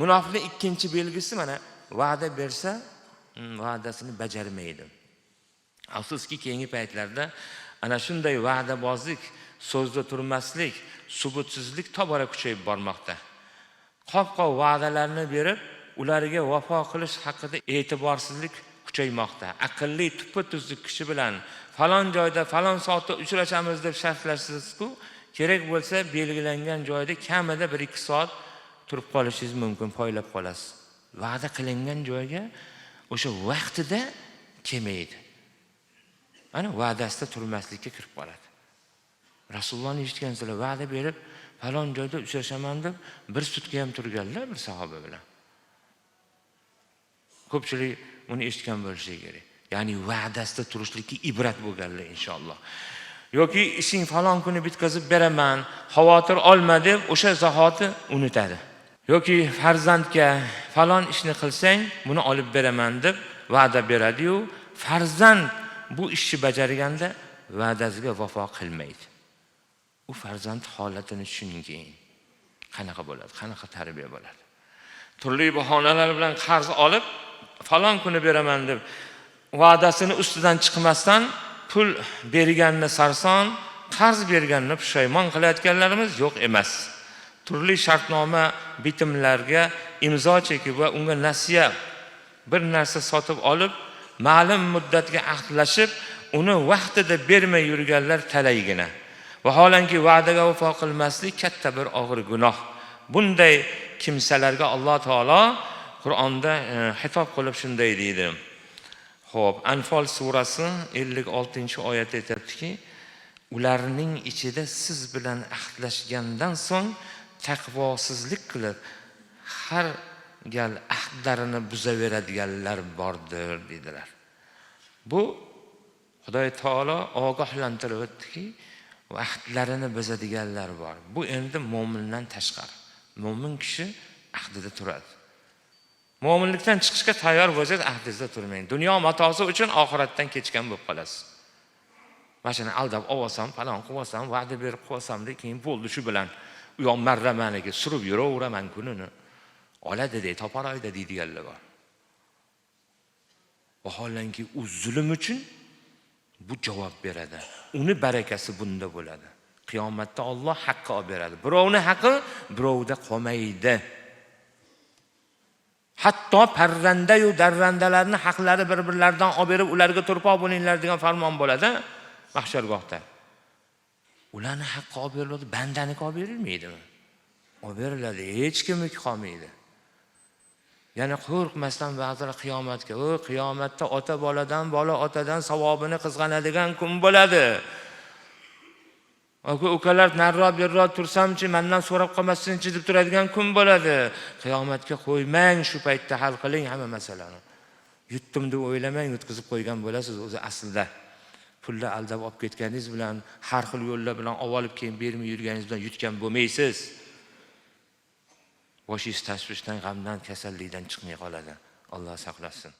munofiqning ikkinchi belgisi mana va'da bersa mm, va'dasini bajarmaydi. Afsuski keyingi paytlarda ana shunday va'dabozlik so'zda turmaslik subutsizlik tobora kuchayib bormoqda. Qop qop va'dalarni berib ularga vafo qilish haqida e'tiborsizlik kuchaymoqda. Aqlli tuppa tuzuk kishi bilan falon joyda falon soatda uchrashamiz deb shartlasizku kerak bo'lsa belgilangan joyda kamida bir ikki soat turib qolishingiz mumkin poylab qolasiz va'da qilingan joyga o'sha vaqtida kelmaydi. Ana va'dasida turmaslikka kirib qoladi. Rasulullohni eshitgansizlar va'da berib falon joyda uchrashaman deb bir sutka ham turganlar bir sahoba bilan. Ko'pchilik uni eshitgan bo'lishi kerak. Ya'ni va'dasida turishlikka ibrat bo'lganlar inshaalloh. Yoki ishing falon kuni bitkazib beraman xavotir olma deb o'sha zahoti unutadi. Yoki farzandga falon ishni qilsang buni olib beraman deb va'da beradiyu farzand bu ishni bajarganda va'dasiga vafo qilmaydi. U farzand holatini tushuning keyin qanaqa bo'ladi? Qanaqa tarbiya bo'ladi? Turli bahonalar bilan qarz olib falon kuni beraman deb va'dasini ustidan chiqmasdan pul berganni sarson qarz berganni pushaymon qilayotganlarimiz yo'q emas. Turli shartnoma bitimlarga imzo chekib va unga nasiya bir narsa sotib olib ma'lum muddatga ahdlashib uni vaqtida bermay yurganlar talaygina. Vaholanki va'daga vafo qilmaslik katta bir og'ir gunoh. Bunday kimsalarga alloh taolo qur'onda e, xitob qilib shunday deydi. Ho'p anfol surasi ellik oltinchi oyatda aytyaptiki ularning ichida siz bilan ahdlashgandan so'ng taqvosizlik qilib har gal ahdlarini buzaveradiganlar bordir dedilar. Bu xudoy taolo ogohlantirib o'tdiki ahdlarini buzadiganlar bor. Bu endi mo'mindan tashqari. Mo'min kishi ahdida turadi. Mo'minlikdan chiqishga tayyor bo'lsangiz ahdingizda turmang. Dunyo matosi uchun oxiratdan kechgan bo'lib qolasiz. Mana shuni aldab olsam falon qilib olsam va'da berib qo'ysam keyin bo'ldi shu bilan. U yoq marra surib yuraveraman kunini oladi dey toparoyda deydiganlar bor vaholanki u zulm uchun bu javob beradi uni barakasi bunda bo'ladi qiyomatda Alloh haqqi olib beradi birovni haqqi birovda qolmaydi hatto parrandayu darrandalarni haqlari bir birlaridan olib berib ularga turpoq bo'linglar degan farmon bo'ladi mahshargohda ularni haqqi olib beriladi bandaniki olib berilmaydimi? Olib beriladi hech kimniki qolmaydi. Yana qo'rqmasdan ba'zilar qiyomatga o qiyomatda ota boladan bola otadan savobini qizg'anadigan kun bo'ladi. Aka ukalar nariroq beriroq tursamchi mandan so'rab qolmasinchi deb turadigan kun bo'ladi. Qiyomatga qo'ymang shu paytda hal qiling hamma masalani. Yutdim deb o'ylamang yutqizib qo'ygan bo'lasiz o'zi aslida. Pulni aldab olib ketganingiz bilan har xil yo'llar bilan olib olib keyin bermay yurganingiz bilan yutgan bo'lmaysiz. Boshingiz tashvishdan g'amdan kasallikdan chiqmay qoladi. Alloh saqlasin.